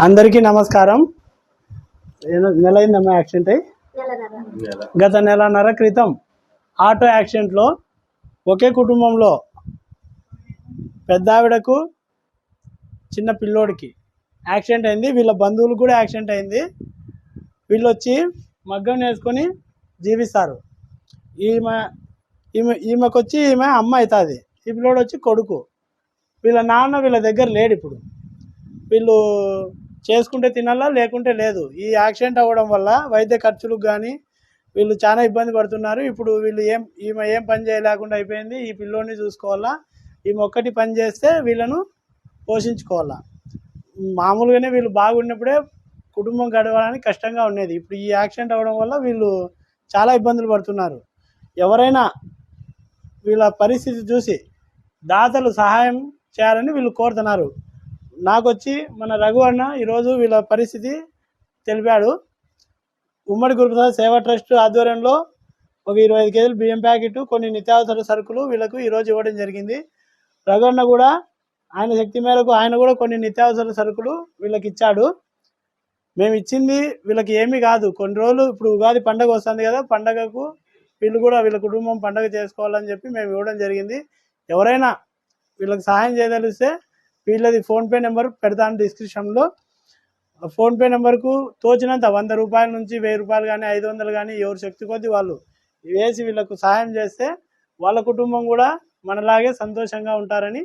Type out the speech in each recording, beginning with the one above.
అందరికీ నమస్కారం. నెల అయిందమ్మా యాక్సిడెంట్ అయ్యి? గత నెలన్నర క్రితం ఆటో యాక్సిడెంట్లో ఒకే కుటుంబంలో పెద్ద ఆవిడకు చిన్న పిల్లోడికి యాక్సిడెంట్ అయింది. వీళ్ళ బంధువులకు కూడా యాక్సిడెంట్ అయింది. వీళ్ళు వచ్చి మగ్గం నేర్చుకొని జీవిస్తారు. ఈమె ఈమె ఈమెకు వచ్చి ఈమె అమ్మ అవుతుంది. ఈ పిల్లోడు వచ్చి కొడుకు. వీళ్ళ నాన్న వీళ్ళ దగ్గర లేడు ఇప్పుడు. వీళ్ళు చేసుకుంటే తినాలా లేకుంటే లేదు. ఈ యాక్సిడెంట్ అవ్వడం వల్ల వైద్య ఖర్చులకు కానీ వీళ్ళు చాలా ఇబ్బంది పడుతున్నారు. ఇప్పుడు వీళ్ళు ఏం ఈమె ఏం పని చేయలేకుండా అయిపోయింది. ఈ పిల్లోని చూసుకోవాలా? ఈమె ఒక్కటి పని చేస్తే వీళ్ళను పోషించుకోవాలా? మామూలుగానే వీళ్ళు బాగున్నప్పుడే కుటుంబం గడవడానికి కష్టంగా ఉండేది. ఇప్పుడు ఈ యాక్సిడెంట్ అవ్వడం వల్ల వీళ్ళు చాలా ఇబ్బందులు పడుతున్నారు. ఎవరైనా వీళ్ళ పరిస్థితి చూసి దాతలు సహాయం చేయాలని వీళ్ళు కోరుతున్నారు. నాకు వచ్చి మన రఘు అన్న ఈరోజు వీళ్ళ పరిస్థితి తెలిపాడు. ఉమ్మడి గురుప్రసాద్ సేవా ట్రస్ట్ ఆధ్వర్యంలో ఒక ఇరవై ఐదు కేజీలు బియ్యం ప్యాకెట్ కొన్ని నిత్యావసర సరుకులు వీళ్ళకు ఈరోజు ఇవ్వడం జరిగింది. రఘు అన్న కూడా ఆయన శక్తి మేరకు ఆయన కూడా కొన్ని నిత్యావసర సరుకులు వీళ్ళకి ఇచ్చాడు. మేము ఇచ్చింది వీళ్ళకి ఏమీ కాదు. కొన్ని రోజులు ఇప్పుడు ఉగాది పండగ వస్తుంది కదా పండగకు వీళ్ళు కూడా వీళ్ళ కుటుంబం పండగ చేసుకోవాలని చెప్పి మేము ఇవ్వడం జరిగింది. ఎవరైనా వీళ్ళకి సహాయం చేయదలిస్తే వీళ్ళది ఫోన్పే నెంబర్ పెడతాను డిస్క్రిప్షన్లో ఫోన్పే నెంబర్కు తోచినంత వంద రూపాయల నుంచి వెయ్యి రూపాయలు కానీ ఐదు వందలు కానీ ఎవరు శక్తి కొద్దీ వాళ్ళు వేసి వీళ్ళకు సహాయం చేస్తే వాళ్ళ కుటుంబం కూడా మనలాగే సంతోషంగా ఉంటారని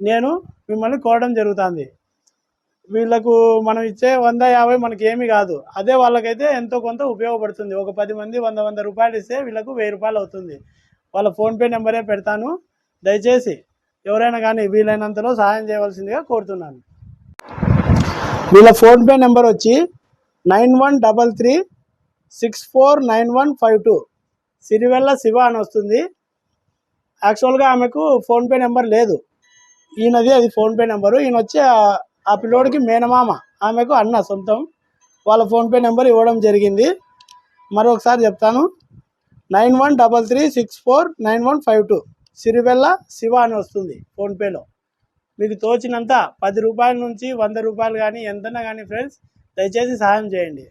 నేను మిమ్మల్ని కోరడం జరుగుతుంది. వీళ్ళకు మనం ఇచ్చే వంద యాభై మనకి ఏమి కాదు. అదే వాళ్ళకైతే ఎంతో కొంత ఉపయోగపడుతుంది. ఒక పది మంది వంద వంద రూపాయలు ఇస్తే వీళ్ళకు వెయ్యి రూపాయలు అవుతుంది. వాళ్ళ ఫోన్పే నెంబరే పెడతాను. దయచేసి ఎవరైనా కానీ వీలైనంతలో సహాయం చేయవలసిందిగా కోరుతున్నాను. వీళ్ళ ఫోన్పే నెంబర్ వచ్చి nine one double three six four nine one five two. Sirivella Shiva అని వస్తుంది. యాక్చువల్గా ఆమెకు ఫోన్పే నెంబర్ లేదు. ఈయనది అది ఫోన్పే నెంబరు. ఈయన వచ్చి ఆ- ఆ పిల్లోడికి మేనమామ ఆమెకు అన్న సొంతం. వాళ్ళ ఫోన్పే నెంబర్ ఇవ్వడం జరిగింది. మరొకసారి చెప్తాను. Nine one double three six four nine one five two. Sirivella Shiva అని వస్తుంది ఫోన్పేలో. మీకు తోచినంత పది రూపాయల నుంచి వంద రూపాయలు కానీ ఎంతనా కానీ ఫ్రెండ్స్ దయచేసి సహాయం చేయండి.